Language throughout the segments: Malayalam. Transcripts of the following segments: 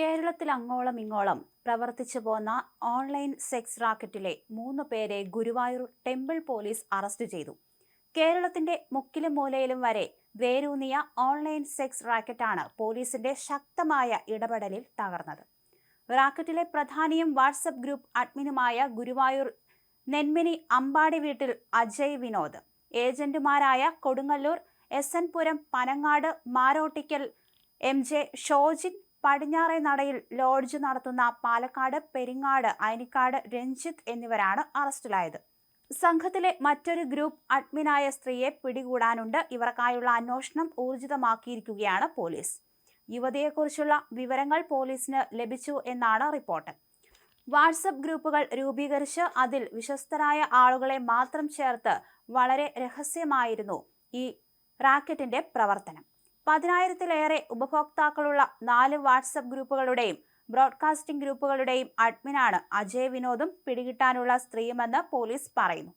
കേരളത്തിൽ അങ്ങോളം ഇങ്ങോളം പ്രവർത്തിച്ചു പോന്ന ഓൺലൈൻ സെക്സ് റാക്കറ്റിലെ മൂന്ന് പേരെ ഗുരുവായൂർ ടെമ്പിൾ പോലീസ് അറസ്റ്റ് ചെയ്തു. കേരളത്തിന്റെ മുക്കിലും മൂലയിലും വരെ വേരൂന്നിയ ഓൺലൈൻ സെക്സ് റാക്കറ്റാണ് പോലീസിന്റെ ശക്തമായ ഇടപെടലിൽ തകർന്നത്. റാക്കറ്റിലെ പ്രധാനിയും വാട്സപ്പ് ഗ്രൂപ്പ് അഡ്മിനുമായ ഗുരുവായൂർ നെന്മിനി അമ്പാടി വീട്ടിൽ Ajay Vinod ഏജന്റുമാരായ Kodungallur S N Puram Panangad Marottikkal M J Shojin പടിഞ്ഞാറെ നടയിൽ ലോഡ്ജ് നടത്തുന്ന പാലക്കാട് പെരിങ്ങാട് അയനിക്കാട് രഞ്ജിത്ത് എന്നിവരാണ് അറസ്റ്റിലായത്. സംഘത്തിലെ മറ്റൊരു ഗ്രൂപ്പ് അഡ്മിനായ സ്ത്രീയെ പിടികൂടാനുണ്ട്. ഇവർക്കായുള്ള അന്വേഷണം ഊർജിതമാക്കിയിരിക്കുകയാണ് പോലീസ്. യുവതിയെക്കുറിച്ചുള്ള വിവരങ്ങൾ പോലീസിന് ലഭിച്ചു എന്നാണ് റിപ്പോർട്ട്. വാട്സപ്പ് ഗ്രൂപ്പുകൾ രൂപീകരിച്ച് അതിൽ വിശ്വസ്തരായ ആളുകളെ മാത്രം ചേർത്ത് വളരെ രഹസ്യമായിരുന്നു ഈ റാക്കറ്റിന്റെ പ്രവർത്തനം. പതിനായിരത്തിലേറെ ഉപഭോക്താക്കളുള്ള നാല് വാട്സപ്പ് ഗ്രൂപ്പുകളുടെയും ബ്രോഡ്കാസ്റ്റിംഗ് ഗ്രൂപ്പുകളുടെയും അഡ്മിനാണ് അജയ് വിനോദും പിടികിട്ടാനുള്ള സ്ത്രീയുമെന്ന് പോലീസ് പറയുന്നു.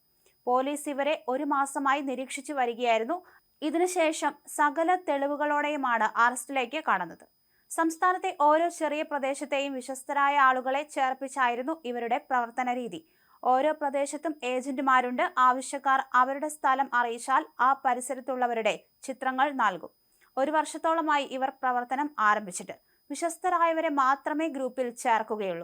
പോലീസ് ഇവരെ ഒരു മാസമായി നിരീക്ഷിച്ചു വരികയായിരുന്നു. ഇതിനുശേഷം സകല തെളിവുകളോടെയുമാണ് അറസ്റ്റിലേക്ക് കടന്നത്. സംസ്ഥാനത്തെ ഓരോ ചെറിയ പ്രദേശത്തെയും വിശ്വസ്തരായ ആളുകളെ ചേർപ്പിച്ചായിരുന്നു ഇവരുടെ പ്രവർത്തന രീതി. ഓരോ പ്രദേശത്തും ഏജന്റുമാരുണ്ട്. ആവശ്യക്കാർ അവരുടെ സ്ഥലം അറിയിച്ചാൽ ആ പരിസരത്തുള്ളവരുടെ ചിത്രങ്ങൾ നൽകും. ഒരു വർഷത്തോളമായി ഇവർ പ്രവർത്തനം ആരംഭിച്ചിട്ട്. വിശ്വസ്തരായവരെ മാത്രമേ ഗ്രൂപ്പിൽ ചേർക്കുകയുള്ളൂ.